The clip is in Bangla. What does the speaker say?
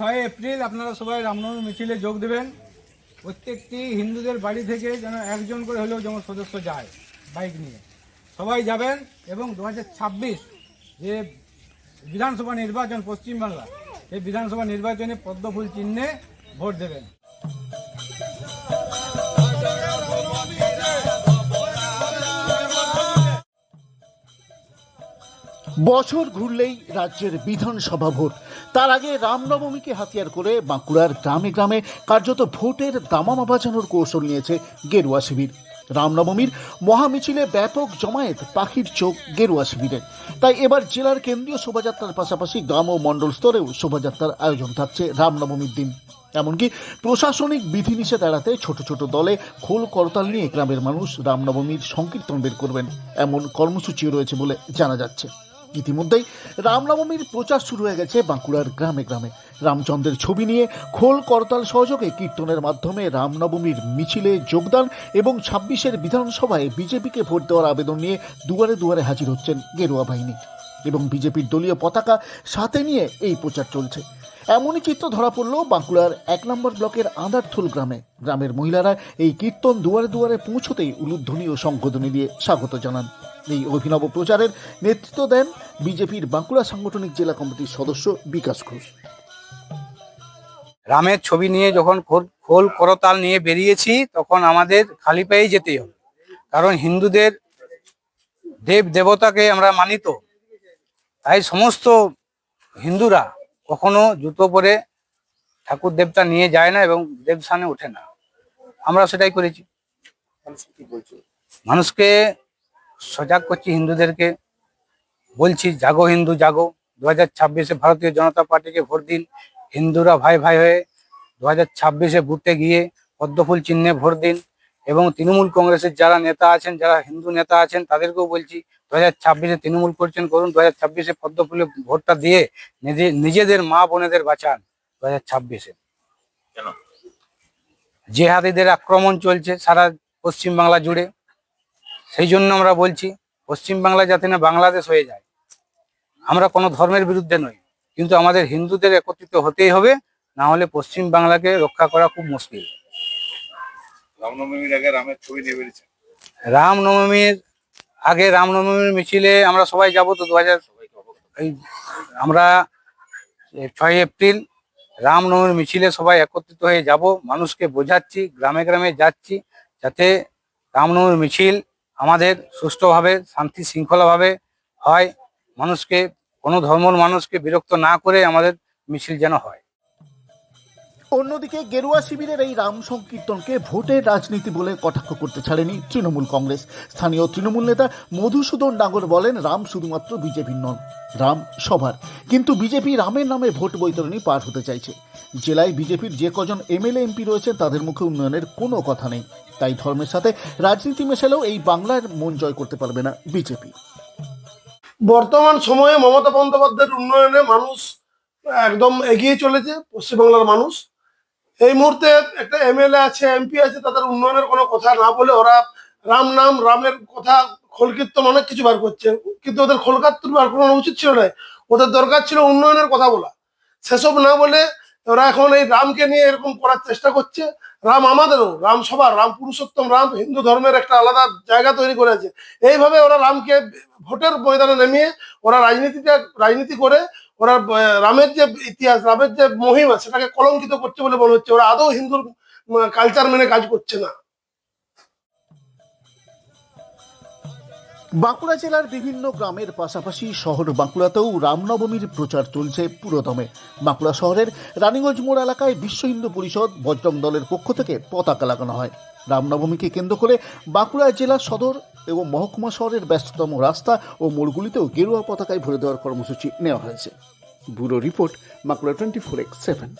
এপ্রিল আপনারা সবাই রামনবমী মিছিলে যোগ দেবেন। প্রত্যেকটি হিন্দুদের বাড়ি থেকে যেন একজন করে হলেও যেমন সদস্য যায় বাইক নিয়ে। সবাই যাবেন এবং দু হাজার ছাব্বিশ যে বিধানসভা নির্বাচন পশ্চিমবাংলা এই বিধানসভা নির্বাচনে পদ্মফুল চিহ্নে ভোট দেবেন। বছর ঘুরলেই রাজ্যের বিধানসভা ভোট। তার আগে রামনবমীকে হাতিয়ার করে বাঁকুড়ার গ্রামে গ্রামে কার্যত ভোটের দামামা বাজানোর কৌশল নিয়েছে গেরুয়া শিবির। রামনবমীর মহামিছিলে ব্যাপক জমায়েত পাখির চোখ গেরুয়া শিবিরের তাই এবার জেলার কেন্দ্রীয় শোভাযাত্রার পাশাপাশি গ্রাম ও মণ্ডল স্তরেও শোভাযাত্রার আয়োজন থাকছে রামনবমীর দিন। এমনকি প্রশাসনিক বিধিনিষেধ এড়াতে ছোট ছোট দলে খোল করতাল নিয়ে গ্রামের মানুষ রামনবমীর সংকীর্তন বের করবেন। এমন কর্মসূচিও রয়েছে বলে জানা যাচ্ছে। ইতিমধ্যেই রামনবমীর প্রচার শুরু হয়ে গেছে বাঁকুড়ার গ্রামে গ্রামে। রামচন্দ্রের ছবি নিয়ে খোল করতাল সহযোগে কীর্তনের মাধ্যমে রামনবমীর মিছিলে যোগদান এবং ছাব্বিশের বিধানসভায় বিজেপিকে ভোট দেওয়ার আবেদন নিয়ে দুয়ারে দুয়ারে হাজির হচ্ছেন গেরুয়া বাহিনী। এবং বিজেপির দলীয় পতাকা সাথে নিয়ে এই প্রচার চলছে। এমনই চিত্র ধরা পড়ল বাঁকুড়ার এক নম্বর ব্লকের আঁদারথুল গ্রামে। গ্রামের মহিলারা এই কীর্তন দুয়ারে দুয়ারে পৌঁছতেই উলুধ্বনি ও শঙ্খধ্বনি দিয়ে স্বাগত জানান। এই অভিনব প্রচারের নেতৃত্ব দেন বিজেপির বাঁকুড়া সাংগঠনিক জেলা কমিটির সদস্য বিকাশ ঘোষ। রামের ছবি নিয়ে যখন খোল করতাল নিয়ে বেরিয়েছি, তখন আমাদের খালি পায়ে যেতেই হবে কারণ হিন্দুদের দেব দেবতাকে আমরা মানিত। তাই সমস্ত হিন্দুরা কখনো জুতো পরে ঠাকুর দেবতা নিয়ে যায় না এবং দেবস্থানে ওঠে না। আমরা সেটাই করেছি। মানুষকে সজাগ করছি হিন্দুদেরকে। বলছি, জাগো হিন্দু, জাগো। দু হাজার ছাব্বিশে ভারতীয় জনতা পার্টিকে ভোট দিন। হিন্দুরা ভাই ভাই হয়ে দু হাজার ছাব্বিশে বুথে গিয়ে পদ্মফুল চিহ্নে ভোট দিন। এবং তৃণমূল কংগ্রেসের যারা নেতা আছেন, যারা হিন্দু নেতা আছেন, তাদেরকেও বলছি দু হাজার ছাব্বিশে তৃণমূল করছেন করুন। দু হাজার ছাব্বিশে পদ্মফুলে ভোটটা দিয়ে নিজে- নিজেদের মা বোনেদের বাঁচান দু হাজার ছাব্বিশে? জেহাদিদের আক্রমণ চলছে সারা পশ্চিমবাংলা জুড়ে সেই জন্য আমরা বলছি পশ্চিমবাংলা যাতে না বাংলাদেশ হয়ে যায়। আমরা কোনো ধর্মের বিরুদ্ধে নই কিন্তু আমাদের হিন্দুদের একত্রিত হতেই হবে না হলে পশ্চিম বাংলাকে রক্ষা করা খুব মুশকিল। রামনবমীর আগে রামের ছবি নিয়ে বেরিয়েছে রামনবমীর আগে রামনবমীর মিছিলে আমরা সবাই যাব তো দু হাজার আমরা ছয় এপ্রিল রামনবমীর মিছিলে সবাই একত্রিত হয়ে যাব। মানুষকে বোঝাচ্ছি, গ্রামে গ্রামে যাচ্ছি যাতে রামনবমীর মিছিল আমাদের সুষ্ঠুভাবে, শান্তি শৃঙ্খলাভাবে হয়। মানুষকে, কোনো ধর্মর মানুষকে বিরক্ত না করে আমাদের মিছিল যেন হয়। অন্যদিকে গেরুয়া শিবিরের এই রাম সংকীর্তনকে ভোটের রাজনীতি বলে কটাক্ষ করতে ছাড়েনি তৃণমূল কংগ্রেস। স্থানীয় তৃণমূল নেতা মধুসূদন ডাঙ্গর বলেন, রাম শুধুমাত্র বিজেপির নন, রাম সবার কিন্তু বিজেপি রামের নামে ভোট বৈতরণী পার হতে চাইছে। জেলায় বিজেপির যে কজন এমএলএ, এমপি রয়েছেন, তাদের মুখে উন্নয়নের কোনো কথা নেই। তাই ধর্মের সাথে রাজনীতি মেশালেও এই বাংলার মন জয় করতে পারবে না বিজেপি। বর্তমান সময়ে মমতা বন্দ্যোপাধ্যায়ের উন্নয়নে মানুষ একদম এগিয়ে চলেছে, পশ্চিমবাংলার মানুষ। এই মুহূর্তে একটা এমএলএ আছে এমপি আছে, তাদের উন্নয়নের কোনো কথা না বলে ওরা রাম নাম, রামের কথা খোলকীর্তন অনেক কিছু বার করছে। কিন্তু ওদের খোলকাত্তর বার করানো উচিত ছিল না। ওদের দরকার ছিল উন্নয়নের কথা বলা। সেসব না বলে ওরা এখন এই রামকে নিয়ে এরকম করার চেষ্টা করছে। রাম আমাদেরও, রাম সবার, রাম পুরুষোত্তম, রাম হিন্দু ধর্মের একটা আলাদা জায়গা তৈরি করেছে। এইভাবে ওরা রামকে ভোটের ময়দানে নেমিয়ে ওরা রাজনীতিটা রাজনীতি করে ওরা রামের যে ইতিহাস, রামের যে মহিমা, সেটাকে কলঙ্কিত করছে বলে মনে হচ্ছে। ওরা আদৌ হিন্দুর কালচার মেনে কাজ করছে না। বাঁকুড়া জেলার বিভিন্ন গ্রামের পাশাপাশি শহর বাঁকুড়াতেও রামনবমীর প্রচার চলছে পুরোদমে। বাঁকুড়া শহরের রানীগঞ্জ মোড় এলাকায় বিশ্ব হিন্দু পরিষদ বজরং দলের পক্ষ থেকে পতাকা লাগানো হয়। রামনবমীকে কেন্দ্র করে বাঁকুড়া জেলা সদর এবং মহকুমা শহরের ব্যস্ততম রাস্তা ও মোড়গুলিতেও গেরুয়া পতাকায় ভরে দেওয়ার কর্মসূচি নেওয়া হয়েছে। Bureau report Bankura twenty four x seven.